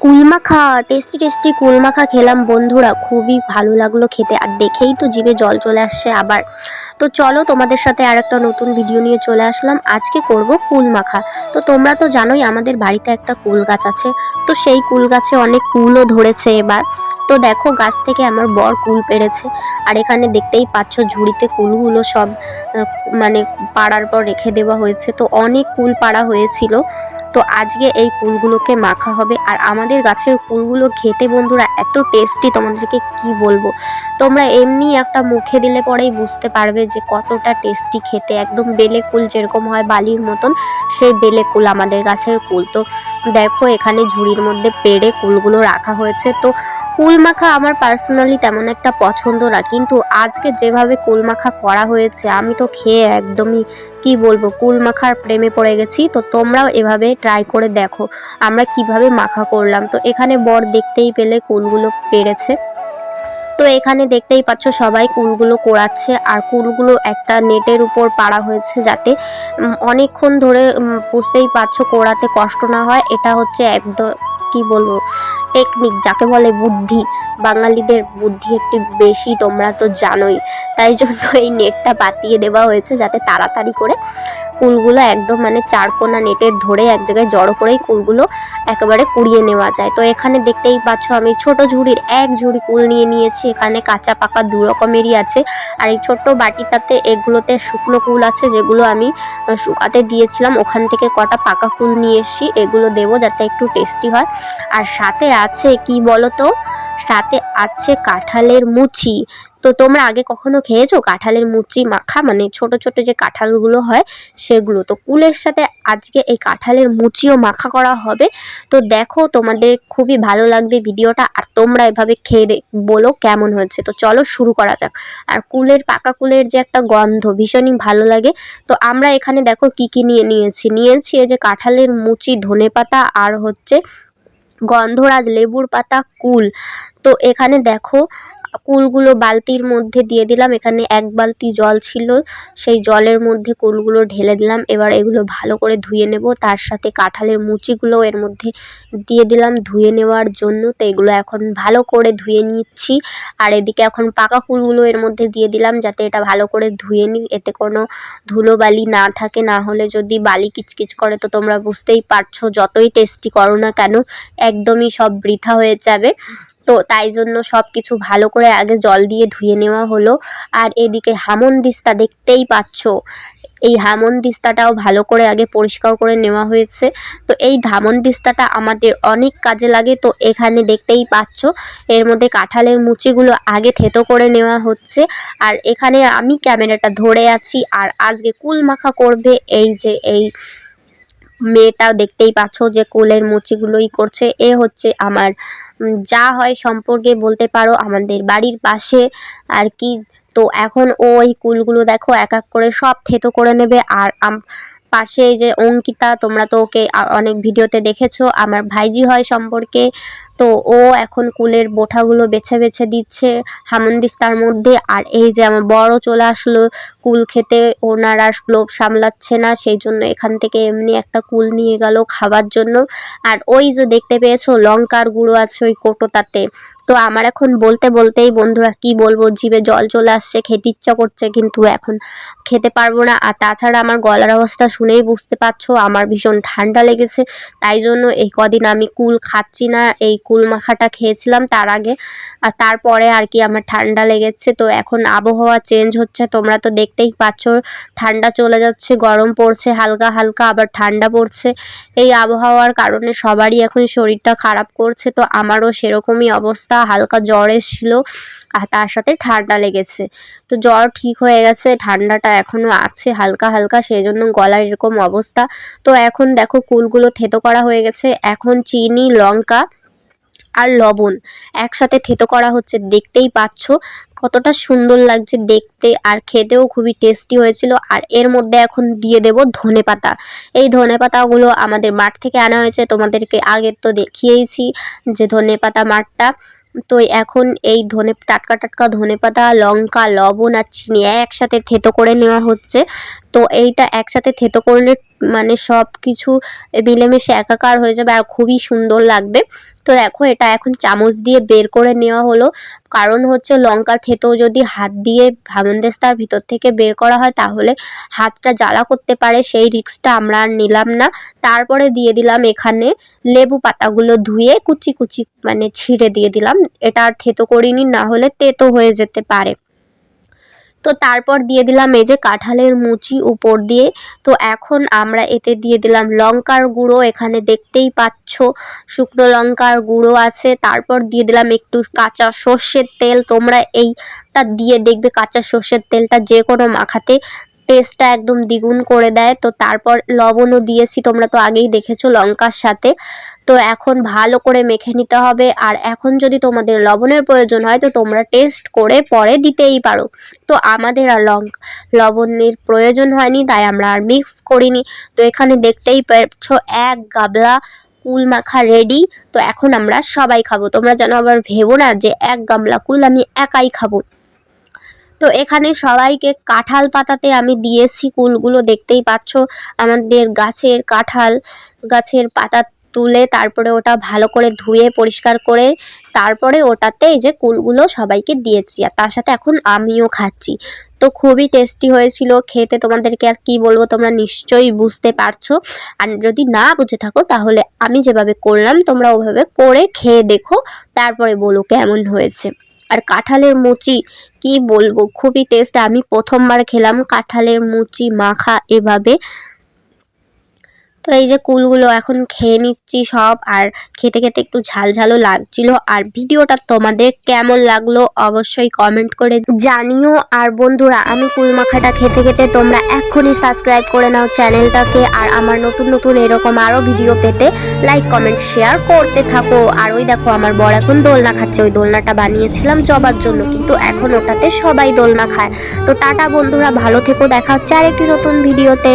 কুলমাখা tasty tasty কুলমাখা খেলাম বন্ধুরা। খুবই ভালো লাগল খেতে। আর দেখেই তো জিভে জল চলে আসছে আবার। তো চলো তোমাদের সাথে আর একটা নতুন ভিডিও নিয়ে চলে আসলাম। আজকে করব কুল মাখা তো তোমরা তো জানোই আমাদের বাড়িতে একটা কুল গাছ আছে। তো সেই কুল গাছে অনেক কুলও ধরেছে এবার। তো দেখো, গাছ থেকে আমার বর কুল পেড়েছে। আর এখানে দেখতেই পাচ্ছ ঝুড়িতে কুলগুলো সব মানে পাড়ার পর রেখে দেওয়া হয়েছে। তো অনেক কুল পাড়া হয়েছিল। তো আজকে এই কুলগুলোকে মাখা হবে। আর আমাদের গাছের কুলগুলো খেতে বন্ধুরা এত টেস্টি তোমাদেরকে কি বলব? তোমরা এমনি একটা মুখে দিলে পরেই বুঝতে পারবে যে কতটা টেস্টি খেতে। একদম বেলে কুল যেরকম হয় বালির মতন, সেই বেলে কুল আমাদের গাছের কুল। তো দেখো, এখানে ঝুড়ির মধ্যে পেড়ে কুলগুলো রাখা হয়েছে। তো কুল মাখা আমার পার্সোনালি তেমন একটা পছন্দ না। কিন্তু আজকে যেভাবে কুল মাখা করা হয়েছে, আমি তো খেয়ে একদমই, কি বলব কুল মাখার প্রেমে পড়ে গেছি। তো তোমরাও এভাবে ট্রাই করে দেখো, আমরা কীভাবে মাখা করলাম। তো এখানে বর দেখতেই পেলে কুলগুলো পেরেছে। তো এখানে দেখতেই পাচ্ছ সবাই কুলগুলো কোড়াচ্ছে, আর কুলগুলো একটা নেটের উপর পাড়া হয়েছে যাতে অনেকক্ষণ ধরে বুঝতেই পারছ কোড়াতে কষ্ট না হয়। এটা হচ্ছে একদম কি বলব? টেকনিক যাকে বলে বুদ্ধি। বাঙালিদের বুদ্ধি একটু বেশি, তোমরা তো জানোই। তাই জন্য এই নেটটা পাতিয়ে দেওয়া হয়েছে যাতে তাড়াতাড়ি করে কুলগুলো একদম মানে চারকোনা নেটে ধরে এক জায়গায় জড়ো করেই কুলগুলো একেবারে কুড়িয়ে নেওয়া যায়। তো এখানে দেখতেই পাচ্ছ আমি ছোট ঝুড়ির এক ঝুড়ি কুল নিয়ে নিয়েছি। এখানে কাঁচা পাকা দু রকমেরই আছে। আর এই ছোট্ট বাটিটাতে এগুলোতে শুকনো কুল আছে যেগুলো আমি শুকাতে দিয়েছিলাম। ওখান থেকে কটা পাকা কুল নিয়ে এসেছি। এগুলো দেবো যাতে একটু টেস্টি হয়। আর সাথে আছে, কি বলো তো সাথে আছে কাঁঠালের মুচি। তো তোমরা আগে কখনো খেয়েছো কাঁঠালের মুচি মাখা? মানে ছোট ছোট যে কাঁঠালগুলো হয় সেগুলো। তো কুলের সাথে আজকে এই কাঁঠালের মুচিও মাখা করা হবে। তো দেখো তোমাদের খুবই ভালো লাগবে ভিডিওটা আর তোমরা এভাবে খেয়ে বলো কেমন হয়েছে। তো চলো শুরু করা যাক। আর কুলের, পাকা কুলের যে একটা গন্ধ ভীষণই ভালো লাগে। তো আমরা এখানে দেখো কি কি নিয়ে নিয়েছি। নিয়েছি এই যে কাঁঠালের মুচি, ধনে পাতা আর হচ্ছে গন্ধরাজ লেবুর পাতা, কুল। তো এখানে দেখো কুলগুলো বালতির মধ্যে দিয়ে দিলাম। এখানে এক বালতি জল ছিল, সেই জলের মধ্যে কুলগুলো ঢেলে দিলাম। এবার এগুলো ভালো করে ধুয়ে নেব। তার সাথে কাঁঠালের মুচিগুলো এর মধ্যে দিয়ে দিলাম ধুয়ে নেওয়ার জন্য। তো এগুলো এখন ভালো করে ধুয়ে নিচ্ছি। আর এদিকে এখন পাকা কুলগুলো এর মধ্যে দিয়ে দিলাম যাতে এটা ভালো করে ধুয়ে নিই। এতে কোনো ধুলো বালি না থাকে, না হলে যদি বালি কিচকিচ করে, তো তোমরা বুঝতেই পারছ যতই টেস্টি করো না কেন, একদমই সব বৃথা হয়ে যাবে। তো তাই জন্য সব কিছু ভালো করে আগে জল দিয়ে ধুয়ে নেওয়া হলো। আর এদিকে হামন দিস্তা দেখতেই পাচ্ছ, এই হামন দিস্তাটাও ভালো করে আগে পরিষ্কার করে নেওয়া হয়েছে। তো এই ধামন দিস্তাটা আমাদের অনেক কাজে লাগে, তো এখানে দেখতেই পাচ্ছ, এর মধ্যে কাঁঠালের মুচিগুলো আগে থেতো করে নেওয়া হচ্ছে। আর এখানে আমি ক্যামেরাটা ধরে আছি, আর আজকে কুল মাখা করবে এই যে এই মেয়েটা, দেখতেই পাচ্ছ যে কুলের মুচিগুলোই করছে। এ হচ্ছে আমার যা হয় সম্পর্কে বলতে পারো। আমাদের বাড়ির পাশে আর কি। তো এখন ওই কুলগুলো দেখো, এক এক করে সব থেতো করে নেবে। আর পাশে যে অঙ্কিতা, তোমরা তো ওকে অনেক ভিডিওতে দেখেছ। আমার ভাইজি হয় সম্পর্কে। তো ও এখন কুলের বোঠাগুলো বেছে বেছে দিচ্ছে। হামন্দিস্তার মধ্যে, আর এই যে আমার বড় চলে আসলো, কুল খেতে ওনার আর লোভ সামলাচ্ছে না, সেই জন্য এখান থেকে এমনি একটা কুল নিয়ে গেল খাবার জন্য। আর ওই যে দেখতে পেয়েছ, লঙ্কার গুঁড়ো আছে ওই কোটোটাতে। তো আমার এখন বলতে বলতেই বন্ধুরা কি বলব, জিভে জল চলে আসছে, খেতে ইচ্ছা করছে, কিন্তু এখন খেতে পারব না। আর তাছাড়া আমার গলার অবস্থা শুনেই বুঝতে পারছ, আমার ভীষণ ঠান্ডা লেগেছে, তাই জন্য এই কদিন আমি কুল খাচ্ছি না, এই কুল মাখাটা খেয়েছিলাম তার আগে। আর তারপরে আর কি আমার ঠান্ডা লেগেছে। তো এখন আবহাওয়া চেঞ্জ হচ্ছে। তোমরা তো দেখতেই পাচ্ছ, ঠান্ডা চলে যাচ্ছে, গরম পড়ছে, হালকা হালকা আবার ঠান্ডা পড়ছে। এই আবহাওয়ার কারণে সবারই এখন শরীরটা খারাপ করছে। তো আমারও সেরকমই অবস্থা। হালকা জ্বর এসেছিল, আর তার সাথে ঠান্ডা লেগেছে। তো জ্বর ঠিক হয়ে গেছে, ঠান্ডাটা এখনও আছে হালকা হালকা সেই জন্য গলার এরকম অবস্থা। তো এখন দেখো, কুলগুলো থেতো করা হয়ে গেছে। এখন চিনি, লঙ্কা আর লবণ। একসাথে থেতো করা হচ্ছে, দেখতেই পাচ্ছ। কতটা সুন্দর লাগছে দেখতে, আর খেতেও খুবই টেস্টি হয়েছিল। আর এর মধ্যে এখন দিয়ে দেব ধনে পাতা। এই ধনে পাতাগুলো আমাদের মাঠ থেকে আনা হয়েছে, তোমাদেরকে আগে তো দেখিয়েইছি যে ধনে পাতা মাঠটা। তো এখন এই ধনে, টাটকা টাটকা ধনে পাতা, লঙ্কা, লবণ আর চিনি একসাথে থেতো করে নেওয়া হচ্ছে। তো এইটা একসাথে থেতো করলে মানে সব কিছু মিলেমিশে একাকার হয়ে যাবে আর খুবই সুন্দর লাগবে। তো দেখো, এটা এখন চামচ দিয়ে বের করে নেওয়া হলো। কারণ হচ্ছে লঙ্কা থেতো যদি হাত দিয়ে ভামন্দেস্তার ভিতর থেকে বের করা হয়, তাহলে হাতটা জ্বালা করতে পারে, সেই রিক্সটা আমরা আর নিলাম না। তারপরে দিয়ে দিলাম এখানে লেবু পাতাগুলো ধুয়ে কুচি কুচি মানে ছিঁড়ে দিয়ে দিলাম। এটা আর থেতো করিনি, না হলে তেতো হয়ে যেতে পারে। তো তারপর দিয়ে দিলাম এই যে কাঁঠালের মুচি উপর দিয়ে। তো এখন আমরা এতে দিয়ে দিলাম লঙ্কার গুঁড়ো, এখানে দেখতেই পাচ্ছ শুকনো লঙ্কার গুঁড়ো আছে। তারপর দিয়ে দিলাম একটু কাঁচা সর্ষের তেল, তোমরা এইটা দিয়ে দেখবে কাঁচা সর্ষের তেলটা যে কোনো মাখাতে টেস্টটা একদম দ্বিগুণ করে দেয়। তো তারপর লবণও দিয়েছি, তোমরা তো আগেই দেখেছ লঙ্কার সাথে। তো এখন ভালো করে মেখে নিতে হবে। আর এখন যদি তোমাদের লবণের প্রয়োজন হয়, তো তোমরা টেস্ট করে পরে দিতেই পারো। তো আমাদের আর লং, লবণের প্রয়োজন হয়নি, তাই আমরা আর মিক্স করিনি। তো এখানে দেখতেই পাচ্ছ এক গাবলা কুল মাখা রেডি তো এখন আমরা সবাই খাব। তোমরা যেন আবার ভেবো না যে এক গামলা কুল আমি একাই খাব। তো এখানে সবাইকে কাঁঠাল পাতাতে আমি দিয়েছি কুলগুলো, দেখতেই পাচ্ছ। আমাদের গাছের কাঁঠাল, গাছের পাতা তুলে তারপরে ওটা ভালো করে ধুয়ে পরিষ্কার করে তারপরে ওটাতে এই যে কুলগুলো সবাইকে দিয়েছি আর তার সাথে এখন আমিও খাচ্ছি। তো খুবই টেস্টি হয়েছিল, খেতে তোমাদেরকে আর কি বলব তোমরা নিশ্চয়ই বুঝতে পারছ। আর যদি না বুঝে থাকো তাহলে আমি যেভাবে করলাম তোমরা ওভাবে করে খেয়ে দেখো, তারপরে বলো কেমন হয়েছে। আর কাঁঠালের মুচি কি বলব? খুবই টেস্ট আমি প্রথমবার খেলাম কাঁঠালের মুচি মাখা এভাবে। তো এই যে কুলগুলো এখন খেয়ে নিচ্ছি সব, আর খেতে খেতে একটু ঝাল ঝালও লাগছিল। আর ভিডিওটা তোমাদের কেমন লাগল অবশ্যই কমেন্ট করে জানিও। আর বন্ধুরা, আমি কুল মাখাটা খেতে খেতে তোমরা এক্ষুনি সাবস্ক্রাইব করে নাও চ্যানেলটাকে। আর আমার নতুন নতুন এরকম আরও ভিডিও পেতে লাইক কমেন্ট শেয়ার করতে থাকো। আর ওই দেখো আমার বর এখন দোলনা খাচ্ছে। ওই দোলনাটা বানিয়েছিলাম জবার জন্য, কিন্তু এখন ওটাতে সবাই দোলনা খায়। তো টাটা বন্ধুরা, ভালো থেকো, দেখা হচ্ছে আর একটি নতুন ভিডিওতে